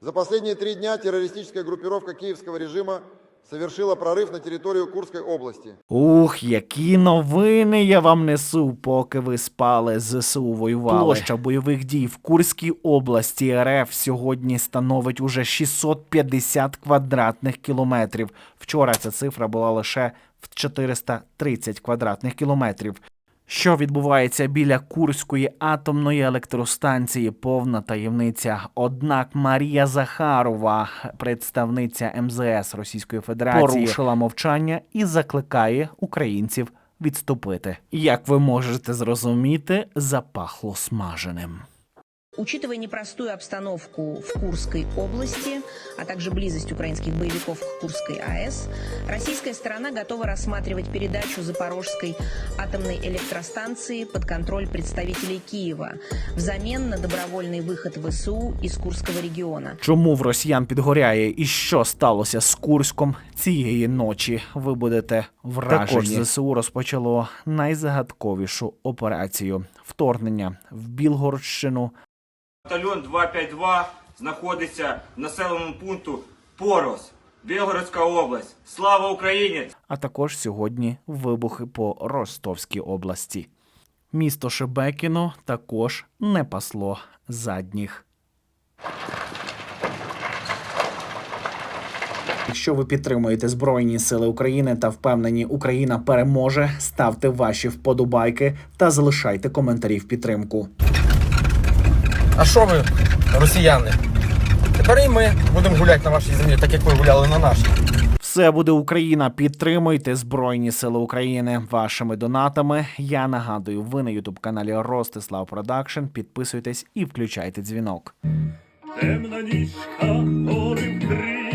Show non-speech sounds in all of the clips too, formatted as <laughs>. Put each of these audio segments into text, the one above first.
За последние три дня террористическая группировка киевского режима совершила прорыв на территорию Курской области. Ух, які новини я вам несу, поки ви спали. ЗСУ воювали. Площа бойових дій в Курській області РФ сьогодні становить уже 650 квадратних кілометрів. Вчора ця цифра була лише в 430 квадратних кілометрів. Що відбувається біля Курської атомної електростанції? Повна таємниця. Однак Марія Захарова, представниця МЗС Російської Федерації, порушила мовчання і закликає українців відступити. Як ви можете зрозуміти, запахло смаженим. Учитывая непростую обстановку в Курской области, а также близость украинских боевиков к Курской АЭС, российская сторона готова рассматривать передачу Запорожской атомной электростанции под контроль представителей Киева взамен на добровольный выход ВСУ из Курского региона. Чому в росіян підгоряє і що сталося з Курськом цієї ночі? Ви будете вражені. Також ЗСУ розпочало найзагадковішу операцію вторгнення в Білгородщину. Батальйон 252 знаходиться в населеному пункту Порос, Білгородська область. Слава Україні! а також сьогодні вибухи по Ростовській області. Місто Шебекіно також не пасло задніх. Якщо ви підтримуєте Збройні Сили України та впевнені, Україна переможе, ставте ваші вподобайки та залишайте коментарі в підтримку. А що ви, росіяни? Тепер і ми будемо гуляти на вашій землі, так як ви гуляли на нашій. Все буде Україна. Підтримуйте Збройні Сили України вашими донатами. Я нагадую, ви на Ютуб каналі Ростислав Продакшн. Підписуйтесь і включайте дзвінок. Темна нічка гори вкрила,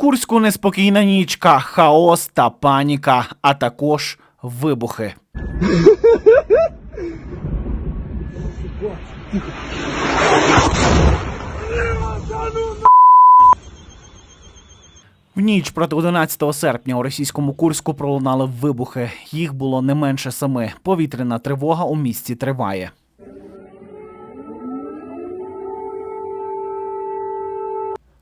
Курську неспокійна нічка, хаос та паніка, а також вибухи. В ніч проти 11 серпня у російському Курську пролунали вибухи. Їх було не менше семи. Повітряна тривога у місті триває.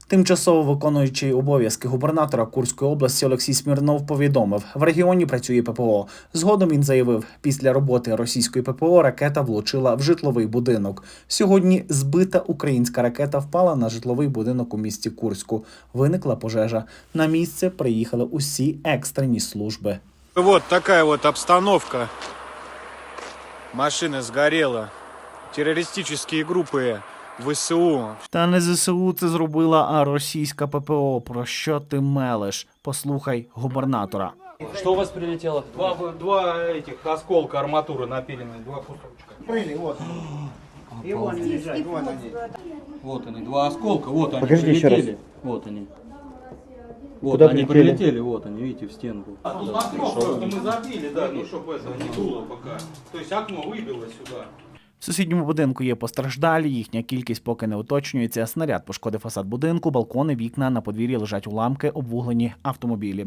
Тимчасово виконуючий обов'язки губернатора Курської області Олексій Смірнов повідомив, в регіоні працює ППО. Згодом він заявив, після роботи російської ППО ракета влучила в житловий будинок. Сьогодні збита українська ракета впала на житловий будинок у місті Курську. Виникла пожежа. На місце приїхали усі екстрені служби. Вот такая вот обстановка. Машина сгорела. Террористические группы ВСУ Та не ЗСУ це зробила, а російська ППО. Про що ти мелеш? Послухай губернатора. Что у вас прилетело? Два, два этих осколка арматуры напиленные, два кусочка. Вот они, два осколка, вот они Покажите еще прилетели. Вот они. Вот Куда они прилетели? прилетели, вот они, видите, в стенку. А тут окно просто мы забили, да, ну чтобы это не дуло пока. То есть окно выбило сюда. В сусідньому будинку є постраждалі, їхня кількість поки не уточнюється. Снаряд пошкодив фасад будинку, балкони, вікна, на подвір'ї лежать уламки, обвуглені автомобілі.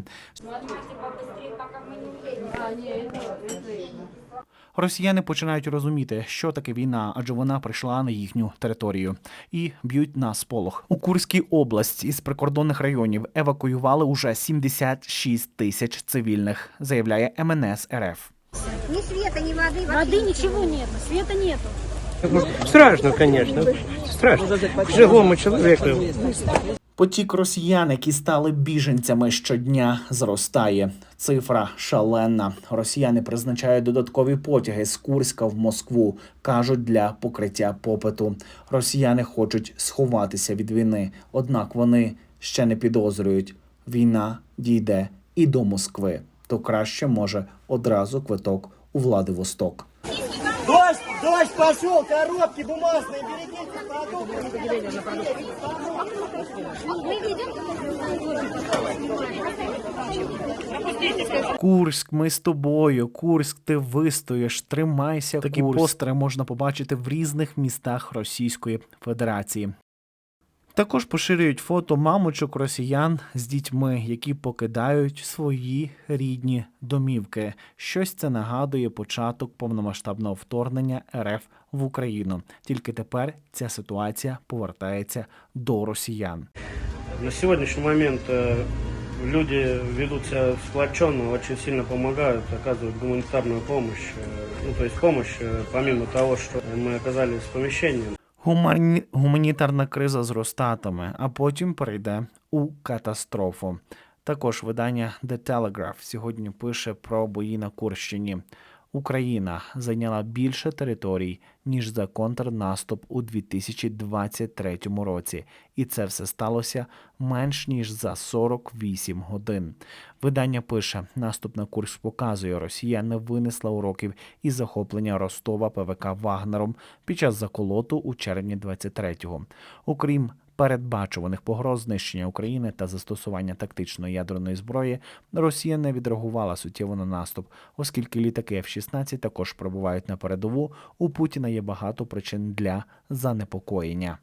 Росіяни починають розуміти, що таке війна, адже вона прийшла на їхню територію і б'ють на сполох. У Курській області із прикордонних районів евакуювали уже 76 тисяч цивільних, заявляє МНС РФ. Ни света, ни воды. Воды ничего нет, света нету. Страшно, конечно. Страшно. Живому человеку. Потік росіян, які стали біженцями щодня, зростає. Цифра шалена. Росіяни призначають додаткові потяги з Курська в Москву, кажуть для покриття попиту. Росіяни хочуть сховатися від війни, однак вони ще не підозрюють. Війна дійде і до Москви. То краще може одразу квиток у Владивосток. Дождь, дождь пошел, коробки бумажные, берегите Курськ, ми з тобою. Курськ, ти вистоїш, тримайся. Такі постери можна побачити в різних містах Російської Федерації. Також поширюють фото мамочок росіян з дітьми, які покидають свої рідні домівки. Щось це нагадує початок повномасштабного вторгнення РФ в Україну. Тільки тепер ця ситуація повертається до росіян. На сегодняшний момент э, люди ведут себя сплоченно, очень сильно помогают, оказывают гуманитарную помощь. э, Ну, то есть помощь, э, помимо того, что мы оказали с помещением. Гумані... Гуманітарна криза зростатиме, а потім перейде у катастрофу. Також видання The Telegraph сьогодні пише про бої на Курщині. Україна зайняла більше територій, ніж за контрнаступ у 2023 році, і це все сталося менш ніж за 48 годин. Видання пише: наступ на Курськ показує, Росія не винесла уроків із захоплення Ростова ПВК Вагнером під час заколоту у червні 23-го. Окрім передбачуваних погроз знищення України та застосування тактичної ядерної зброї, Росія не відреагувала суттєво на наступ, оскільки літаки F-16 також пробувають на передову. У Путіна є багато причин для занепокоєння.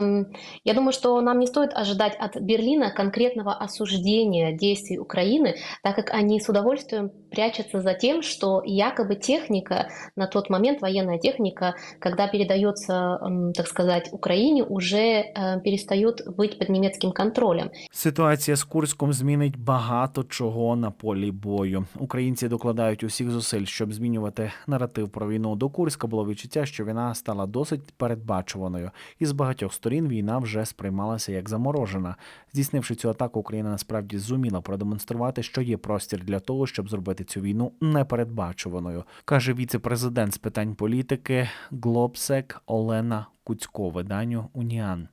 Я думаю, что нам не стоит ожидать от Берлина конкретного осуждения действий Украины, так как они с удовольствием прячутся за тем, что якобы техника, на тот момент военная техника, когда передается, м, так сказать, Украине, уже э, перестает быть под немецким контролем. Ситуація з Курськом змінить багато чого на полі бою. Українці докладають усіх зусиль, щоб змінювати наратив про війну. До Курська було відчуття, що війна стала досить передбачуваною, і з багатьох сторін війна вже сприймалася як заморожена. Здійснивши цю атаку, Україна насправді зуміла продемонструвати, що є простір для того, щоб зробити цю війну непередбачуваною, каже віце-президент з питань політики Глобсек Олена Куцько виданню Уніан.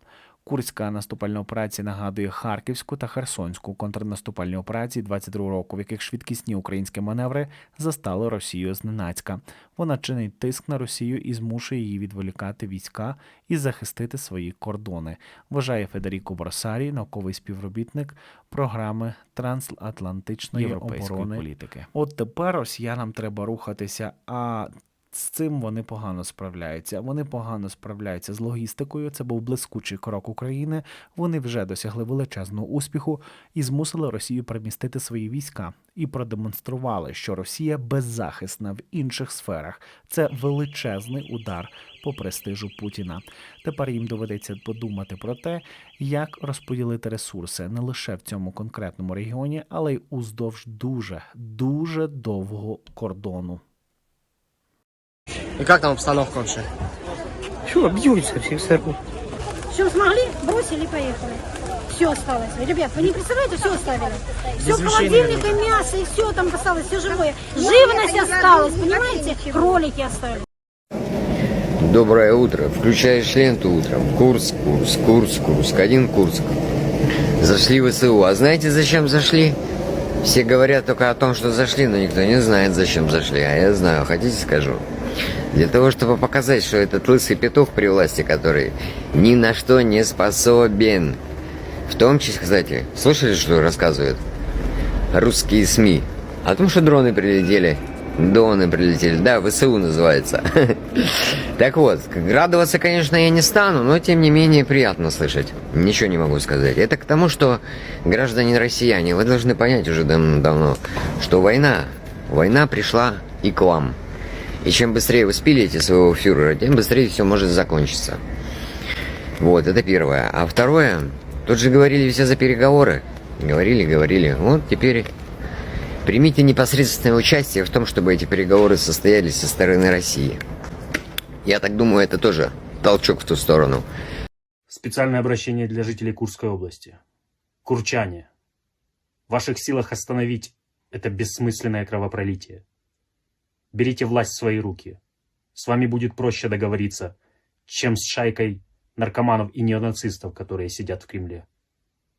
Курська наступальна операція нагадує Харківську та Херсонську контрнаступальні операції 22 року, в яких швидкісні українські маневри застали Росію зненацька. Вона чинить тиск на Росію і змушує її відволікати війська і захистити свої кордони. Вважає Федеріко Борсарі, науковий співробітник програми трансатлантичної оборони політики. От тепер росіянам треба рухатися. А з цим вони погано справляються. Вони погано справляються з логістикою. Це був блискучий крок України. Вони вже досягли величезного успіху і змусили Росію перемістити свої війська і продемонстрували, що Росія беззахисна в інших сферах. Це величезний удар по престижу Путіна. Тепер їм доведеться подумати про те, як розподілити ресурси не лише в цьому конкретному регіоні, але й уздовж дуже дуже довгого кордону. И как там обстановка вообще? Чего, бьются все, все. Все смогли, бросили, поехали. Все осталось. Ребят, вы не представляете, все оставили. Все Без вещей, холодильника, мясо и все там осталось, все живое. Живность осталась, понимаете? Кролики оставили. Доброе утро. Включаешь ленту утром. Курск, Курск, Курск, Курск. Один Курск. Зашли в СУ. А знаете, зачем зашли? Все говорят только о том, что зашли, но никто не знает, зачем зашли. А я знаю. Хотите, скажу? Для того, чтобы показать, что этот лысый петух при власти, который ни на что не способен. В том числе, кстати, слышали, что рассказывают русские СМИ? О том, что дроны прилетели. Дроны прилетели. Да, ВСУ называется. <laughs> Так вот, радоваться, конечно, я не стану, но тем не менее приятно слышать. Ничего не могу сказать. Это к тому, что граждане россияне, вы должны понять уже дав- давно, что война, война пришла и к вам. И чем быстрее вы спилите своего фюрера, тем быстрее все может закончиться. Вот, это первое. А второе, тут же говорили все за переговоры. Говорили, говорили. Вот теперь примите непосредственное участие в том, чтобы эти переговоры состоялись со стороны России. Я так думаю, это тоже толчок в ту сторону. Специальное обращение для жителей Курской области. Курчане, в ваших силах остановить это бессмысленное кровопролитие. Берите власть в свои руки. С вами будет проще договориться, чем с шайкой наркоманов и неонацистов, которые сидят в Кремле.